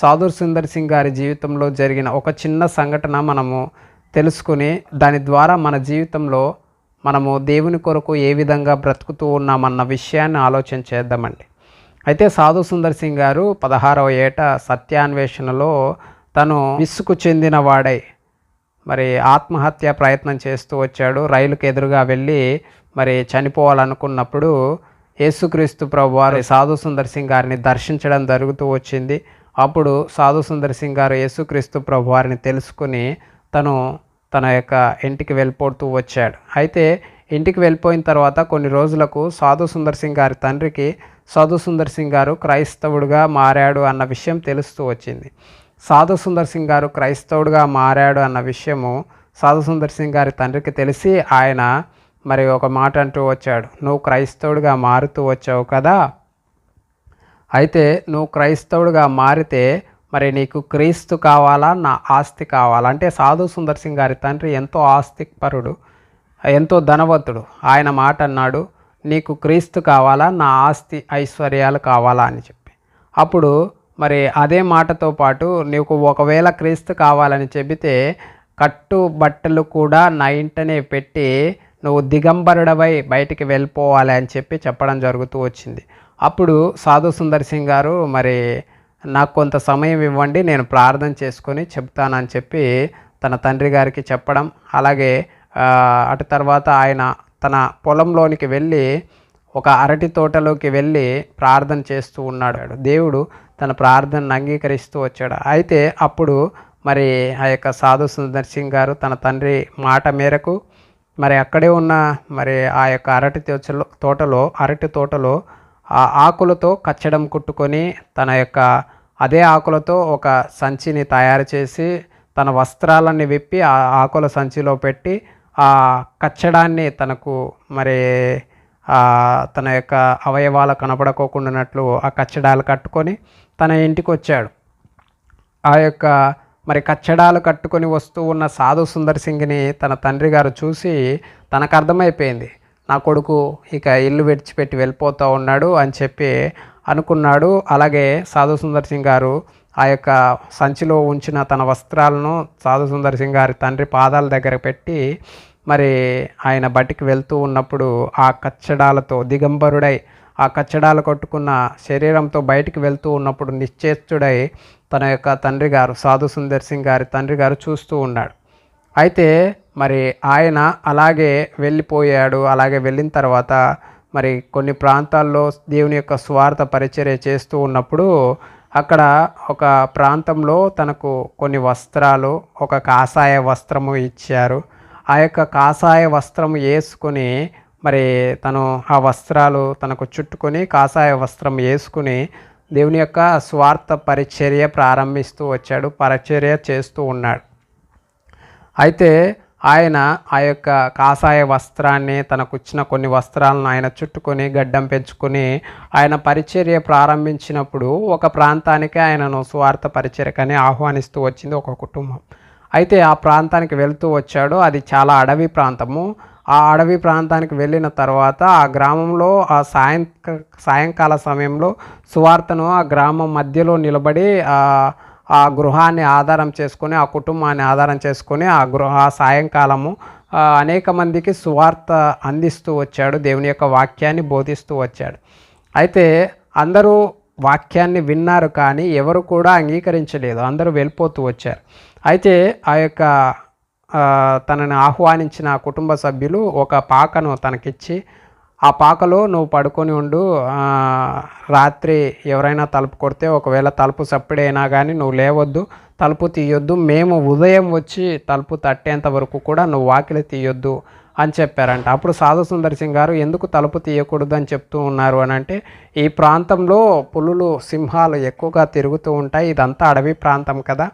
సాధుర్ సుందర్ సింగ్ గారి జీవితంలో జరిగిన ఒక చిన్న సంఘటన మనము తెలుసుకుని దాని ద్వారా మన జీవితంలో మనము దేవుని కొరకు ఏ విధంగా బ్రతుకుతూ ఉన్నామన్న విషయాన్ని ఆలోచన చేద్దామండి. అయితే సాధు సుందర్ సింగ్ గారు పదహారవ ఏట సత్యాన్వేషణలో తను విసుకు చెందిన వాడై మరి ఆత్మహత్య ప్రయత్నం చేస్తూ వచ్చాడు. రైలుకు ఎదురుగా వెళ్ళి మరి చనిపోవాలనుకున్నప్పుడు యేసుక్రీస్తు ప్రభు వారు సాధు సుందర్ సింగ్ గారిని దర్శించడం జరుగుతూ వచ్చింది. అప్పుడు సాధు సుందర్ సింగ్ గారు యేసుక్రీస్తు ప్రభు వారిని తెలుసుకుని తను తన యొక్క ఇంటికి వెళ్ళిపోతూ వచ్చాడు. అయితే ఇంటికి వెళ్ళిపోయిన తర్వాత కొన్ని రోజులకు సాధు సుందర్ సింగ్ గారి తండ్రికి సాధు సుందర్ సింగ్ గారు క్రైస్తవుడుగా మారాడు అన్న విషయం తెలుస్తూ వచ్చింది. సాధు సుందర్ సింగ్ గారు క్రైస్తవుడుగా మారాడు అన్న విషయము సాధు సుందర్ సింగ్ గారి తండ్రికి తెలిసి ఆయన మరి ఒక మాట అంటూ వచ్చాడు. నువ్వు క్రైస్తవుడిగా మారుతూ వచ్చావు కదా అయితే నువ్వు క్రైస్తవుడిగా మారితే మరి నీకు క్రీస్తు కావాలా? నా ఆస్తి కావాలా? అంటే సాధు సుందర్ సింగ్ గారి తండ్రి ఎంతో ఆస్తిపరుడు ఎంతో ధనవంతుడు. ఆయన మాట అన్నాడు నీకు క్రీస్తు కావాలా? నా ఆస్తి ఐశ్వర్యాలు కావాలా? అని చెప్పి. అప్పుడు మరి అదే మాటతో పాటు నీకు ఒకవేళ క్రీస్తు కావాలని చెబితే కట్టు బట్టలు కూడా నా ఇంటనే పెట్టి నువ్వు దిగంబరుడవై బయటికి వెళ్ళిపోవాలి అని చెప్పి చెప్పడం జరుగుతూ వచ్చింది. అప్పుడు సాధు సుందర్ సింగ్ గారు మరి నాకు కొంత సమయం ఇవ్వండి నేను ప్రార్థన చేసుకొని చెప్తానని చెప్పి తన తండ్రి గారికి చెప్పడం. అలాగే అటు తర్వాత ఆయన తన పొలంలోనికి వెళ్ళి ఒక అరటి తోటలోకి వెళ్ళి ప్రార్థన చేస్తూ ఉన్నాడు. దేవుడు తన ప్రార్థనను అంగీకరిస్తూ వచ్చాడు. అయితే అప్పుడు మరి ఆ యొక్క సాధు సుందర్ సింగ్ గారు తన తండ్రి మాట మేరకు మరి అక్కడే ఉన్న మరి ఆ యొక్క అరటి తోటలో అరటి తోటలో ఆ ఆకులతో కచ్చడం కుట్టుకొని తన యొక్క అదే ఆకులతో ఒక సంచిని తయారు చేసి తన వస్త్రాలన్నీ విప్పి ఆ ఆకుల సంచిలో పెట్టి ఆ కచ్చడాన్ని తనకు మరి తన యొక్క అవయవాలు కనపడకోకుండానట్లు ఆ కచ్చడాలు కట్టుకొని తన ఇంటికి వచ్చాడు ఆ యొక్క మరి కచ్చడాలు కట్టుకొని వస్తూ ఉన్న సాధు సుందర్ సింగ్ని తన తండ్రి గారు చూసి తనకు అర్థమైపోయింది నా కొడుకు ఇక ఇల్లు విడిచిపెట్టి వెళ్ళిపోతూ ఉన్నాడు అని చెప్పి అనుకున్నాడు. అలాగే సాధు సుందర్ సింగ్ గారు ఆ యొక్క సంచిలో ఉంచిన తన వస్త్రాలను సాధు సుందర్ సింగ్ గారి తండ్రి పాదాల దగ్గర పెట్టి మరి ఆయన బయటికి వెళ్తూ ఉన్నప్పుడు ఆ కచ్చడాలతో దిగంబరుడై ఆ కచ్చడాలు కొట్టుకున్న శరీరంతో బయటికి వెళ్తూ ఉన్నప్పుడు నిశ్చేష్టుడై తన యొక్క తండ్రి గారు సాధు సుందర్ సింగ్ గారి తండ్రి గారు చూస్తూ ఉన్నాడు. అయితే మరి ఆయన అలాగే వెళ్ళిపోయాడు. అలాగే వెళ్ళిన తర్వాత మరి కొన్ని ప్రాంతాల్లో దేవుని యొక్క స్వార్థ పరిచర్య చేస్తూ ఉన్నప్పుడు అక్కడ ఒక ప్రాంతంలో తనకు కొన్ని వస్త్రాలు ఒక కాషాయ వస్త్రము ఇచ్చారు. ఆ యొక్క కాషాయ వస్త్రం వేసుకొని మరి తను ఆ వస్త్రాలు తనకు చుట్టుకొని కాషాయ వస్త్రం వేసుకుని దేవుని యొక్క స్వార్థ పరిచర్య ప్రారంభిస్తూ వచ్చాడు పరిచర్య చేస్తూ ఉన్నాడు. అయితే ఆయన ఆ యొక్క కాషాయ వస్త్రాన్ని తనకుచ్చిన కొన్ని వస్త్రాలను ఆయన చుట్టుకొని గడ్డం పెంచుకొని ఆయన పరిచర్య ప్రారంభించినప్పుడు ఒక ప్రాంతానికి ఆయనను స్వార్థ పరిచర్యకని ఆహ్వానిస్తూ వచ్చింది ఒక కుటుంబం. అయితే ఆ ప్రాంతానికి వెళ్తూ వచ్చాడు. అది చాలా అడవి ప్రాంతము. ఆ అడవి ప్రాంతానికి వెళ్ళిన తర్వాత ఆ గ్రామంలో ఆ సాయంక సాయంకాల సమయంలో సువార్తను ఆ గ్రామం మధ్యలో నిలబడి ఆ గృహాన్ని ఆధారం చేసుకొని ఆ కుటుంబాన్ని ఆధారం చేసుకొని ఆ గృహ సాయంకాలము అనేక మందికి సువార్త అందిస్తూ వచ్చాడు దేవుని యొక్క వాక్యాన్ని బోధిస్తూ వచ్చాడు. అయితే అందరూ వాక్యాన్ని విన్నారు కానీ ఎవరు కూడా అంగీకరించలేదు అందరూ వెళ్ళిపోతూ వచ్చారు. అయితే ఆ యొక్క తనని ఆహ్వానించిన ఆ కుటుంబ సభ్యులు ఒక పాకను తనకిచ్చి ఆ పాకలో నువ్వు పడుకొని ఉండు. రాత్రి ఎవరైనా తలుపు కొడితే ఒకవేళ తలుపు సప్పుడైనా కానీ నువ్వు లేవద్దు. తలుపు తీయొద్దు. మేము ఉదయం వచ్చి తలుపు తట్టేంత వరకు కూడా నువ్వు వాకిలి తీయొద్దు అని చెప్పారంట. అప్పుడు సాధు సుందర్ సింగ్ గారు ఎందుకు తలుపు తీయకూడదు అని చెప్తూ ఉన్నారు అని అంటే ఈ ప్రాంతంలో పులులు సింహాలు ఎక్కువగా తిరుగుతూ ఉంటాయి. ఇదంతా అడవి ప్రాంతం కదా.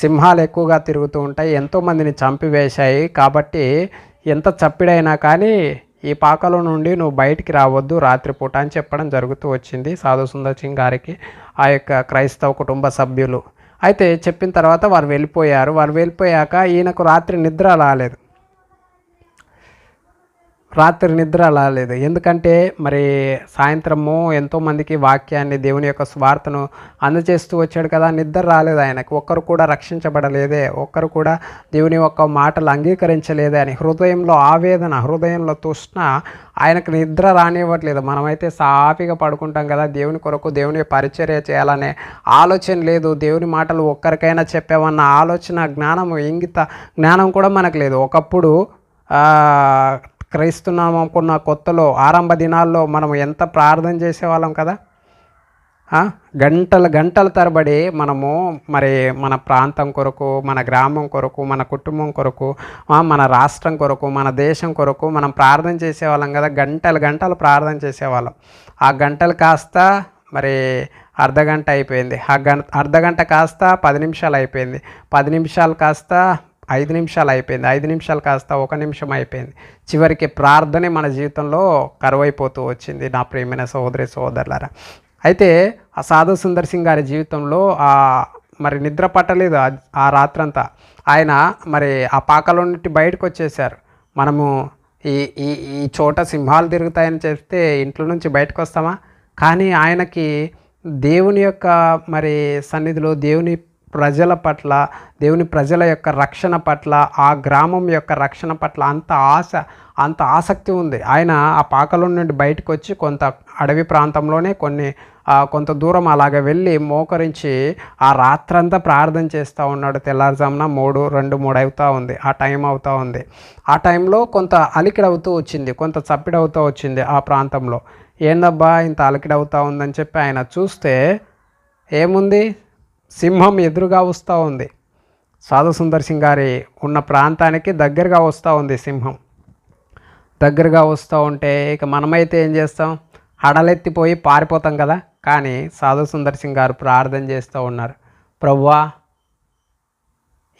సింహాలు ఎక్కువగా తిరుగుతూ ఉంటాయి. ఎంతోమందిని చంపివేశాయి. కాబట్టి ఎంత చప్పిడైనా కానీ ఈ పాకలో నుండి నువ్వు బయటికి రావద్దు రాత్రిపూట అని చెప్పడం జరుగుతూ వచ్చింది సాధు సుందర్ సింగ్ గారికి ఆ యొక్క క్రైస్తవ కుటుంబ సభ్యులు. అయితే చెప్పిన తర్వాత వారు వెళ్ళిపోయారు. వారు వెళ్ళిపోయాక ఈయనకు రాత్రి నిద్ర రాలేదు. రాత్రి నిద్ర రాలేదు ఎందుకంటే మరి సాయంత్రము ఎంతోమందికి వాక్యాన్ని దేవుని యొక్క స్వార్థను అందజేస్తూ వచ్చాడు కదా నిద్ర రాలేదు ఆయనకు. ఒక్కరు కూడా రక్షించబడలేదే. ఒక్కరు కూడా దేవుని యొక్క మాటలు అంగీకరించలేదే అని. హృదయంలో ఆవేదన హృదయంలో తృష్ణ ఆయనకు నిద్ర రానివ్వట్లేదు. మనమైతే సాఫీగా పడుకుంటాం కదా దేవుని కొరకు దేవుని పరిచర్య చేయాలనే ఆలోచన లేదు. దేవుని మాటలు ఒక్కరికైనా చెప్పామన్న ఆలోచన జ్ఞానము ఇంగిత జ్ఞానం కూడా మనకు లేదు. ఒకప్పుడు క్రైస్తున్నాం అనుకున్న కొత్తలో ఆరంభ దినాల్లో మనం ఎంత ప్రార్థన చేసేవాళ్ళం కదా? గంటల గంటల తరబడి మనము మరి మన ప్రాంతం కొరకు మన గ్రామం కొరకు మన కుటుంబం కొరకు మన రాష్ట్రం కొరకు మన దేశం కొరకు మనం ప్రార్థన చేసేవాళ్ళం కదా? గంటలు గంటలు ప్రార్థన చేసేవాళ్ళం. ఆ గంటలు కాస్త మరి అర్ధగంట అయిపోయింది. ఆ గంట అర్ధగంట కాస్త పది నిమిషాలు అయిపోయింది. పది నిమిషాలు కాస్త ఐదు నిమిషాలు అయిపోయింది. ఐదు నిమిషాలు కాస్త ఒక నిమిషం అయిపోయింది. చివరికి ప్రార్థనే మన జీవితంలో కరువైపోతూ వచ్చింది నా ప్రియమైన సహోదరి సహోదరులారా. అయితే ఆ సాధు సుందర్ సింగ్ గారి జీవితంలో ఆ మరి నిద్ర పట్టలేదు ఆ- ఆ రాత్రంతా. ఆయన మరి ఆ పాకలో నుండి బయటకు వచ్చేసారు మనము ఈ ఈ ఈ చోట సింహాలు తిరుగుతాయని చెప్తే ఇంట్లో నుంచి బయటకు వస్తామా? కానీ ఆయనకి దేవుని యొక్క మరి సన్నిధిలో దేవుని ప్రజల పట్ల దేవుని ప్రజల యొక్క రక్షణ పట్ల ఆ గ్రామం యొక్క రక్షణ పట్ల అంత ఆశ అంత ఆసక్తి ఉంది. ఆయన ఆ పాకలో నుండి బయటకు వచ్చి కొంత అడవి ప్రాంతంలోనే కొన్ని కొంత దూరం అలాగ వెళ్ళి మోకరించి ఆ రాత్రంతా ప్రార్థన చేస్తూ ఉన్నాడు. తెల్లారుజామున మూడు రెండు మూడు అవుతూ ఉంది. ఆ టైం అవుతూ ఉంది. ఆ టైంలో కొంత అలికిడి అవుతూ వచ్చింది. కొంత చప్పిడి అవుతూ వచ్చింది ఆ ప్రాంతంలో. ఏందబ్బా ఇంత అలికిడి అవుతూ ఉందని చెప్పి ఆయన చూస్తే ఏముంది? సింహం ఎదురుగా వస్తూ ఉంది. సాధు సుందర్ సింగ్ గారి ఉన్న ప్రాంతానికి దగ్గరగా వస్తూ ఉంది సింహం. దగ్గరగా వస్తూ ఉంటే ఇక మనమైతే ఏం చేస్తాం? హడలెత్తిపోయి పారిపోతాం కదా. కానీ సాధు సుందర్ సింగ్ గారు ప్రార్థన చేస్తూ ఉన్నారు. ప్రభువా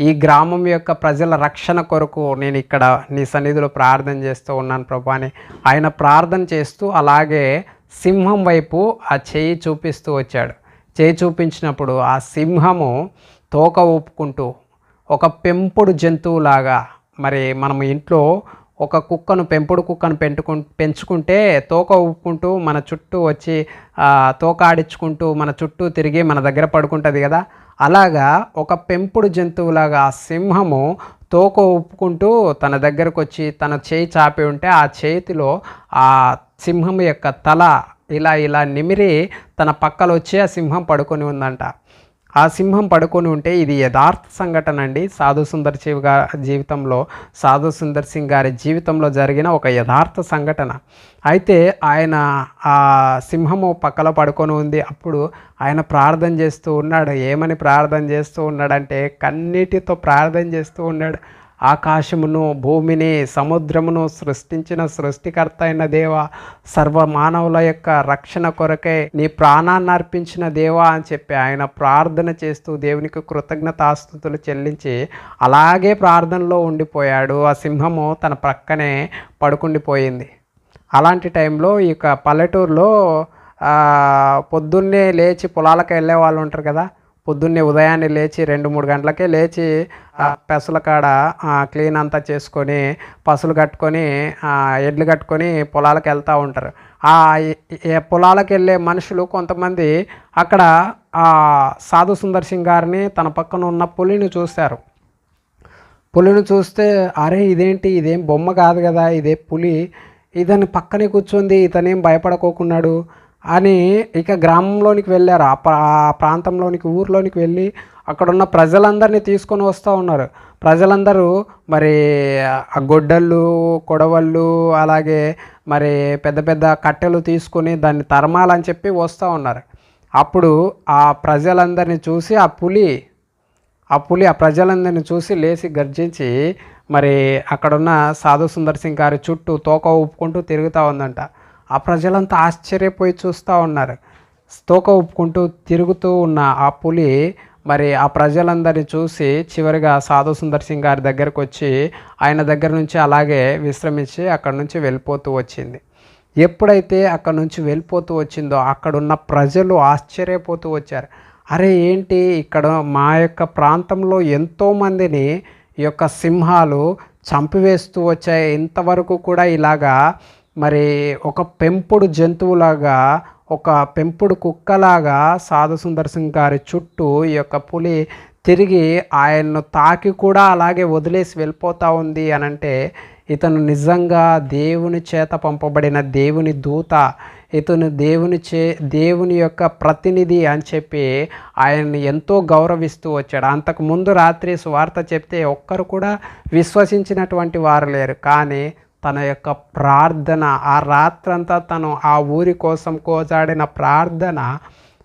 ఈ గ్రామం యొక్క ప్రజల రక్షణ కొరకు నేను ఇక్కడ నీ సన్నిధిలో ప్రార్థన చేస్తూ ఉన్నాను ప్రభా అని ఆయన ప్రార్థన చేస్తూ అలాగే సింహం వైపు ఆ చేయి చూపిస్తూ వచ్చాడు. చేయి చూపించినప్పుడు ఆ సింహము తోక ఊపుకుంటూ ఒక పెంపుడు జంతువులాగా మరి మనం ఇంట్లో ఒక కుక్కను పెంపుడు కుక్కను పెంటుకు పెంచుకుంటే తోక ఊపుకుంటూ మన చుట్టూ వచ్చి తోక ఆడించుకుంటూ మన చుట్టూ తిరిగి మన దగ్గర పడుకుంటుంది కదా. అలాగా ఒక పెంపుడు జంతువులాగా ఆ సింహము తోక ఊపుకుంటూ తన దగ్గరకు వచ్చి తన చేయి చాపి ఉంటే ఆ చేతిలో ఆ సింహం యొక్క తల ఇలా ఇలా నిమిరి తన పక్కలు వచ్చి ఆ సింహం పడుకొని ఉందంట. ఆ సింహం పడుకొని ఉంటే ఇది యథార్థ సంఘటన అండి. సాధు సుందర్ శివ్ గారి జీవితంలో సాధు సుందర్ సింగ్ గారి జీవితంలో జరిగిన ఒక యథార్థ సంఘటన. అయితే ఆయన ఆ సింహము పక్కలో పడుకొని ఉంది. అప్పుడు ఆయన ప్రార్థన చేస్తూ ఉన్నాడు. ఏమని ప్రార్థన చేస్తూ ఉన్నాడంటే కన్నీటితో ప్రార్థన చేస్తూ ఉన్నాడు. ఆకాశమును భూమిని సముద్రమును సృష్టించిన సృష్టికర్త అయిన దేవ సర్వ మానవుల యొక్క రక్షణ కొరకే నీ ప్రాణాన్ని అర్పించిన దేవా అని చెప్పి ఆయన ప్రార్థన చేస్తూ దేవునికి కృతజ్ఞతాస్తుతులు చెల్లించి అలాగే ప్రార్థనలో ఉండిపోయాడు. ఆ సింహము తన ప్రక్కనే పడుకుండిపోయింది. అలాంటి టైంలో ఇక పల్లెటూరులో పొద్దున్నే లేచి పొలాలకు వెళ్ళే వాళ్ళు ఉంటారు కదా పొద్దున్నే ఉదయాన్నే లేచి రెండు మూడు గంటలకే లేచి ఆ పెసల కాడ క్లీన్ అంతా చేసుకొని పసులు కట్టుకొని ఎడ్లు కట్టుకొని పొలాలకు వెళ్తూ ఉంటారు. ఆ పొలాలకు వెళ్ళే మనుషులు కొంతమంది అక్కడ ఆ సాధు సుందర్ సింగ్ గారిని తన పక్కన ఉన్న పులిని చూశారు పులిని చూస్తే అరే ఇదేంటి? ఇదేం బొమ్మ కాదు కదా ఇదే పులి. ఇతని పక్కనే కూర్చుంది ఇతనేం భయపడకోకున్నాడు. అని ఇక గ్రామంలోనికి వెళ్ళారు. ఆ ఆ ప్రాంతంలోనికి ఊర్లోనికి వెళ్ళి అక్కడ ఉన్న ప్రజలందరినీ తీసుకొని వస్తూ ఉన్నారు. ప్రజలందరూ మరి ఆ గొడ్డళ్ళు కొడవళ్ళు అలాగే మరి పెద్ద పెద్ద కట్టెలు తీసుకొని దాన్ని తరమాలని చెప్పి వస్తూ ఉన్నారు. అప్పుడు ఆ ప్రజలందరినీ చూసి ఆ పులి ఆ పులి ఆ ప్రజలందరిని చూసి లేచి గర్జించి మరి అక్కడున్న సాధు సుందర్ సింగ్ గారి చుట్టూ తోక ఊపుకుంటూ తిరుగుతూ ఉందంట. ఆ ప్రజలంతా ఆశ్చర్యపోయి చూస్తూ ఉన్నారు. తోక ఒప్పుకుంటూ తిరుగుతూ ఉన్న ఆ పులి మరి ఆ ప్రజలందరిని చూసి చివరిగా సాధు సుందర్ సింగ్ గారి దగ్గరకు వచ్చి ఆయన దగ్గర నుంచి అలాగే విశ్రమించి అక్కడ నుంచి వెళ్ళిపోతూ వచ్చింది. ఎప్పుడైతే అక్కడ నుంచి వెళ్ళిపోతూ వచ్చిందో అక్కడున్న ప్రజలు ఆశ్చర్యపోతూ వచ్చారు. అరే ఏంటి ఇక్కడ మా యొక్క ప్రాంతంలో ఎంతోమందిని ఈ యొక్క సింహాలు చంపివేస్తూ వచ్చాయి. ఇంతవరకు కూడా ఇలాగా మరి ఒక పెంపుడు జంతువులాగా ఒక పెంపుడు కుక్కలాగా సాధు సుందర్ సింగ్ గారి చుట్టూ ఈ యొక్క పులి తిరిగి ఆయన్ను తాకి కూడా అలాగే వదిలేసి వెళ్ళిపోతూ ఉంది అని అంటే ఇతను నిజంగా దేవుని చేత పంపబడిన దేవుని దూత ఇతను దేవుని చే దేవుని యొక్క ప్రతినిధి అని చెప్పి ఆయన్ని ఎంతో గౌరవిస్తూ వచ్చాడు. అంతకు ముందు రాత్రి సువార్త చెప్తే ఒక్కరు కూడా విశ్వసించినటువంటి వారు లేరు. కానీ తన యొక్క ప్రార్థన ఆ రాత్రంతా తను ఆ ఊరి కోసం కోజాడిన ప్రార్థన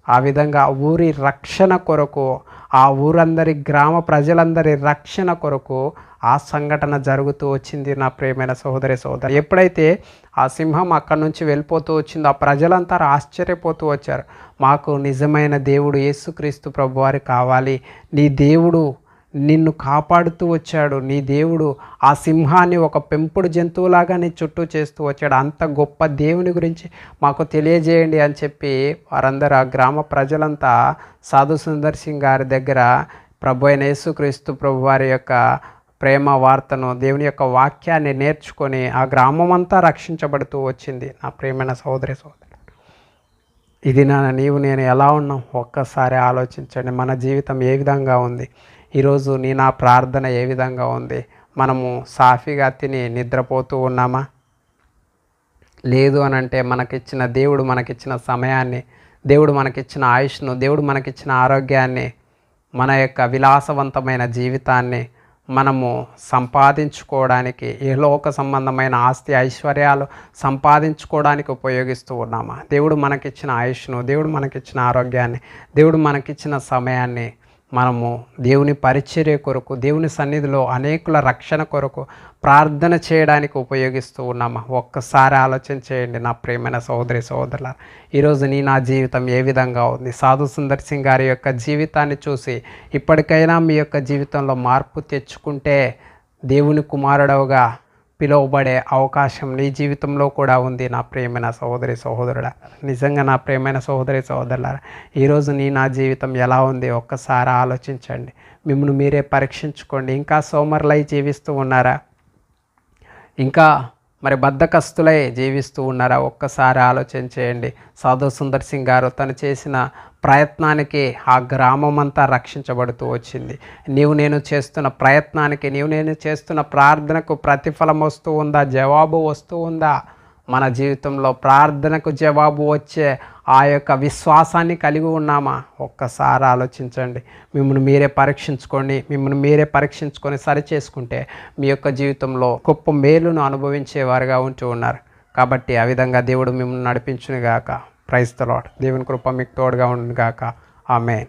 ఆ విధంగా ఊరి రక్షణ కొరకు ఆ ఊరందరి గ్రామ ప్రజలందరి రక్షణ కొరకు ఆ సంఘటన జరుగుతూ వచ్చింది నా ప్రేమైన సహోదరి సోదరి. ఎప్పుడైతే ఆ సింహం అక్కడి నుంచి వెళ్ళిపోతూ వచ్చిందో ఆ ప్రజలంతా ఆశ్చర్యపోతూ వచ్చారు. మాకు నిజమైన దేవుడు యేసుక్రీస్తు ప్రభువారి కావాలి. నీ దేవుడు నిన్ను కాపాడుతూ వచ్చాడు. నీ దేవుడు ఆ సింహాన్ని ఒక పెంపుడు జంతువులాగా నీ చుట్టూ చేస్తూ వచ్చాడు. అంత గొప్ప దేవుని గురించి మాకు తెలియజేయండి అని చెప్పి వారందరూ ఆ గ్రామ ప్రజలంతా సాధు సుందర్ సింగ్ గారి దగ్గర ప్రభు అయిన యేసుక్రీస్తు ప్రభు వారి యొక్క ప్రేమ వార్తను దేవుని యొక్క వాక్యాన్ని నేర్చుకొని ఆ గ్రామం అంతా రక్షించబడుతూ వచ్చింది. నా ప్రేమైన సహోదరి సోదరి ఇది నా నీవు నేను ఎలా ఉన్నాం? ఒక్కసారి ఆలోచించండి. మన జీవితం ఏ విధంగా ఉంది? ఈరోజు నీ నా ప్రార్థన ఏ విధంగా ఉంది? మనము సాఫీగా తిని నిద్రపోతూ ఉన్నామా? లేదు అని అంటే మనకిచ్చిన దేవుడు మనకిచ్చిన సమయాన్ని దేవుడు మనకిచ్చిన ఆయుష్ను దేవుడు మనకిచ్చిన ఆరోగ్యాన్ని మన యొక్క విలాసవంతమైన జీవితాన్ని మనము సంపాదించుకోవడానికి ఏ లోక సంబంధమైన ఆస్తి ఐశ్వర్యాలు సంపాదించుకోవడానికి ఉపయోగిస్తూ ఉన్నామా? దేవుడు మనకిచ్చిన ఆయుష్ను దేవుడు మనకిచ్చిన ఆరోగ్యాన్ని దేవుడు మనకిచ్చిన సమయాన్ని మనము దేవుని పరిచర్య కొరకు దేవుని సన్నిధిలో అనేకుల రక్షణ కొరకు ప్రార్థన చేయడానికి ఉపయోగిస్తూ ఉన్నామా? ఒక్కసారి ఆలోచన చేయండి నా ప్రేమైన సహోదరి సహోదరుల ఈరోజు నీ నా జీవితం ఏ విధంగా ఉంది? సాధు సుందర్ సింగ్ గారి యొక్క జీవితాన్ని చూసి ఇప్పటికైనా మీ యొక్క జీవితంలో మార్పు తెచ్చుకుంటే దేవుని కుమారుడవుగా పిలువబడే అవకాశం నీ జీవితంలో కూడా ఉంది నా ప్రియమైన సహోదరి సహోదరుడా. నిజంగా నా ప్రియమైన సహోదరి సహోదరులారా ఈరోజు నీ నా జీవితం ఎలా ఉంది? ఒక్కసారి ఆలోచించండి. మిమ్మల్ని మీరే పరీక్షించుకోండి. ఇంకా సోమరులై జీవిస్తూ ఉన్నారా? ఇంకా మరి బద్ధకస్తులై జీవిస్తూ ఉన్నారా? ఒక్కసారి ఆలోచన చేయండి. సాధు సుందర్ సింగ్ గారు తను చేసిన ప్రయత్నానికి ఆ గ్రామం అంతా రక్షించబడుతూ వచ్చింది. నీవు నేను చేస్తున్న ప్రయత్నానికి నీవు నేను చేస్తున్న ప్రార్థనకు ప్రతిఫలం వస్తూ ఉందా? జవాబు వస్తూ ఉందా? మన జీవితంలో ప్రార్థనకు జవాబు వచ్చే ఆ యొక్క విశ్వాసాన్ని కలిగి ఉన్నామా? ఒక్కసారి ఆలోచించండి. మిమ్మల్ని మీరే పరీక్షించుకోండి మిమ్మల్ని మీరే పరీక్షించుకొని సరి చేసుకుంటే మీ యొక్క జీవితంలో గొప్ప మేలును అనుభవించేవారుగా ఉంటూ ఉన్నారు. కాబట్టి ఆ విధంగా దేవుడు మిమ్మల్ని నడిపించునుగాక. ప్రైజ్ తలాడ్ దేవుని కృప మీకు తోడుగా ఉండుగాక ఆమె